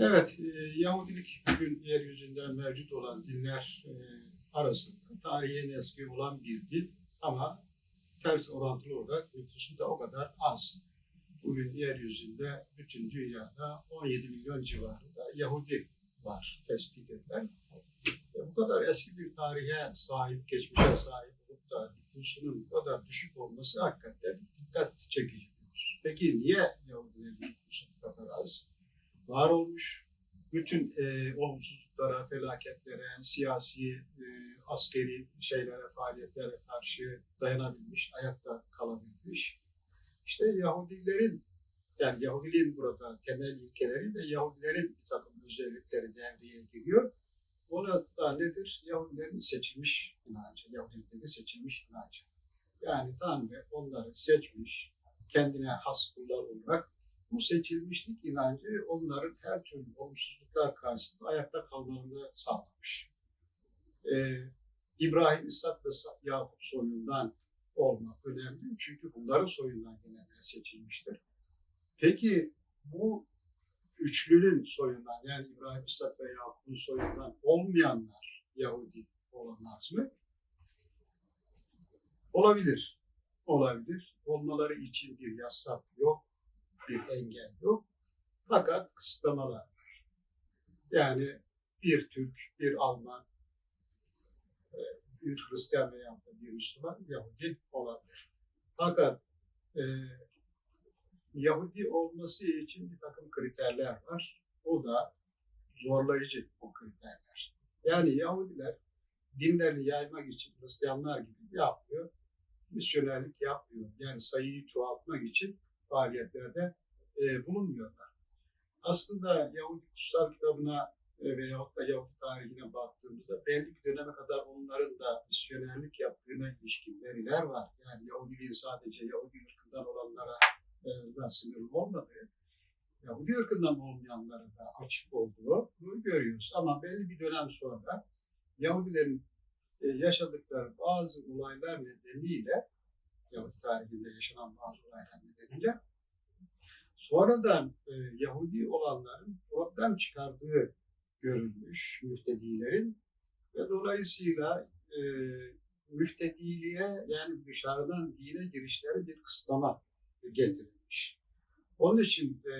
Evet, e, Yahudilik bugün yeryüzünde mevcut olan dinler e, arasında tarihi eski olan bir din ama ters orantılı olarak nüfusu da o kadar az. Bugün yeryüzünde bütün dünyada 17 milyon civarında Yahudi var tespit edilen. E, bu kadar eski bir tarihe sahip, geçmişe sahip olup da nüfusunun bu kadar düşük olması hakikaten dikkat çekici. Peki niye Yahudilerin nüfusu bu kadar az? Var olmuş bütün e, olumsuzluklara, felaketlere, siyasi, e, askeri şeylere, faaliyetlere karşı dayanabilmiş, ayakta kalabilmiş. İşte Yahudilerin, yani Yahudiliğin burada temel ilkeleri ve Yahudilerin bir takım özellikleri devreye giriyor. Ona da nedir? Yahudilerin seçilmiş inancı, Yahudilikte seçilmiş inancı. Yani Tanrı onları seçmiş, kendine has kullar olarak bu seçilmişlik inancı onların her türlü olumsuzluklar karşısında ayakta kalmalarını sağlamış. Ee, İbrahim, İshak ve Yakup soyundan olmak önemli. Çünkü bunların soyundan gelenler seçilmiştir. Peki bu üçlünün soyundan yani İbrahim, İshak ve Yakup'un soyundan olmayanlar Yahudi olamaz mı? Olabilir. Olabilir. Olmaları için bir yasak yok engel yok. Fakat kısıtlamalar var. Yani bir Türk, bir Alman, e, bir Hristiyan veya bir Müslüman Yahudi olabilir. Fakat e, Yahudi olması için bir takım kriterler var. O da zorlayıcı o kriterler. Yani Yahudiler dinlerini yaymak için Hristiyanlar gibi yapıyor. Misyonerlik yapmıyor. Yani sayıyı çoğaltmak için faaliyetlerde e, bulunmuyorlar. Aslında Yahudi Kutsal Kitabı'na e, veyahut da Yahudi tarihine baktığımızda belli bir döneme kadar onların da misyonerlik yaptığına ilişkin veriler var. Yani Yahudiliğin sadece Yahudi ırkından olanlara e, sınırlı olmadığı, Yahudi ırkından olmayanlara da açık olduğu bunu görüyoruz. Ama belli bir dönem sonra Yahudilerin e, yaşadıkları bazı olaylar nedeniyle Yahudi tarihinde yaşanan bazı olaylar nedeniyle sonradan e, Yahudi olanların problem çıkardığı görülmüş müftedilerin ve dolayısıyla e, müftediliğe yani dışarıdan dine girişleri bir kısıtlama getirilmiş. Onun için e,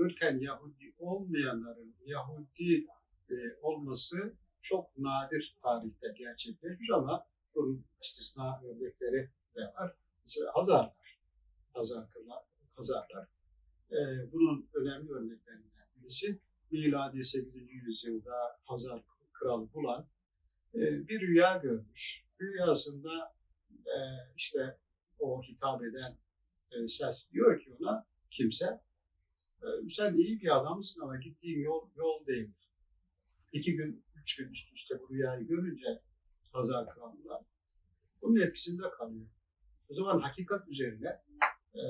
ırken Yahudi olmayanların Yahudi e, olması çok nadir tarihte gerçekleşmiş ama bunun istisna örnekleri de var. Mesela Hazarlar, Hazarlar, Hazarlar. Ee, bunun önemli örneklerinden birisi miladi 8. yüzyılda Hazar kralı bulan e, bir rüya görmüş. Rüyasında e, işte o hitap eden e, ses diyor ki ona kimse e, sen iyi bir adamsın ama gittiğin yol yol değil. İki gün, üç gün üst üste bu rüyayı görünce Hazar kralılar bunun etkisinde kalıyor. O zaman hakikat üzerine e,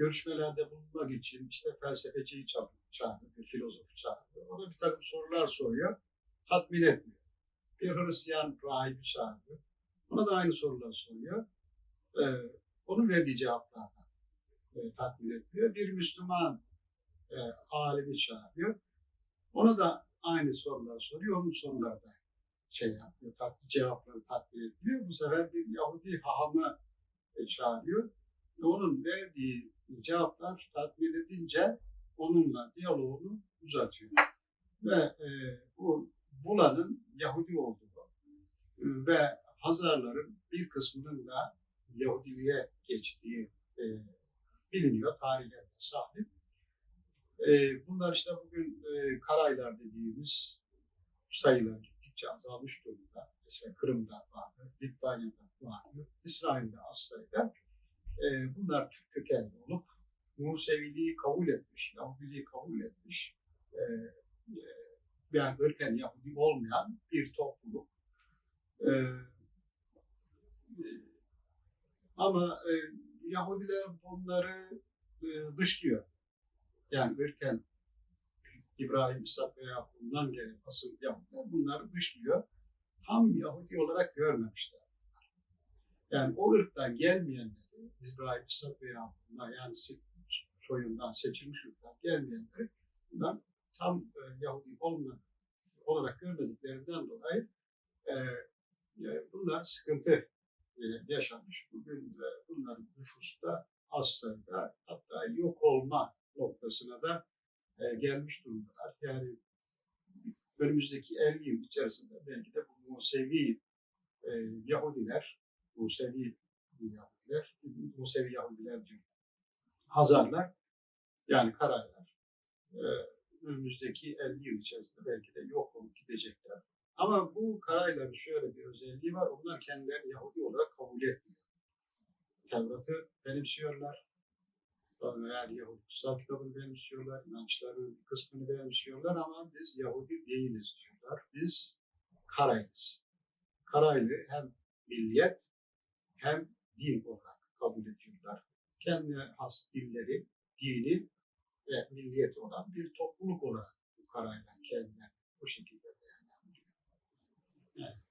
görüşmelerde bulunmak için işte felsefeciyi bir filozofu çağırıyor. Ona bir takım sorular soruyor, tatmin etmiyor. Bir Hristiyan rahibi çağırıyor. Ona da aynı sorular soruyor. E, onun verdiği cevaplarla e, tatmin etmiyor. Bir Müslüman e, alimi çağırıyor. Ona da aynı sorular soruyor. Onun soruları da şey yapıyor, tat, cevapları tatmin ediyor. Bu sefer bir Yahudi hahamı e, çağırıyor. Ve onun verdiği cevaplar tatmin edince onunla diyaloğunu uzatıyor. Ve e, bu Bula'nın Yahudi olduğu ve Hazarların bir kısmının da Yahudiliğe geçtiği e, biliniyor, tarihlerine sahip. E, bunlar işte bugün e, Karaylar dediğimiz sayılar gittikçe azalmış durumda. Mesela Kırım'da vardı, Litvanya'da vardı, İsrail'de aslında. E, bunlar Türk kökenli olup Museviliği kabul etmiş, Yahudiliği kabul etmiş. E, e, yani ırken Yahudi olmayan bir topluluk. E, ama e, Yahudiler bunları e, dışlıyor. Yani ırken İbrahim, İshak ve Yakup'dan gelen asıl Yahudiler bunları dışlıyor. Tam Yahudi olarak görmemişler. Yani o ırktan gelmeyenleri, İbrahim, İshak ve Yakup'dan yani soyundan seçilmiş ırktan gelmeyenleri bundan tam e, Yahudi olma, olarak görmediklerinden dolayı e, e, bunlar sıkıntı e, yaşamış. Bugün e, bunların nüfusu da az sayıda hatta yok olma noktasına da e, gelmiş durumdalar. Yani önümüzdeki 50 yıl içerisinde belki de bu Musevi e, Yahudiler, Musevi Yahudiler, Musevi Yahudiler diyor. Hazarlar, yani Karaylar, e, önümüzdeki 50 yıl içerisinde belki de yok olup gidecekler. Ama bu Karayların şöyle bir özelliği var, onlar kendilerini Yahudi olarak kabul etmiyor. Tevrat'ı benimsiyorlar, yani Yahudi kutsal kitabını benimsiyorlar, inançların kısmını benimsiyorlar ama biz Yahudi değiliz diyorlar. Biz Karayız. Karaylı hem milliyet hem din olarak kabul ediyorlar. Kendine has dilleri, dini ve milliyet olan bir topluluk olarak bu karayla kendine bu şekilde değerlendiriyor. Evet.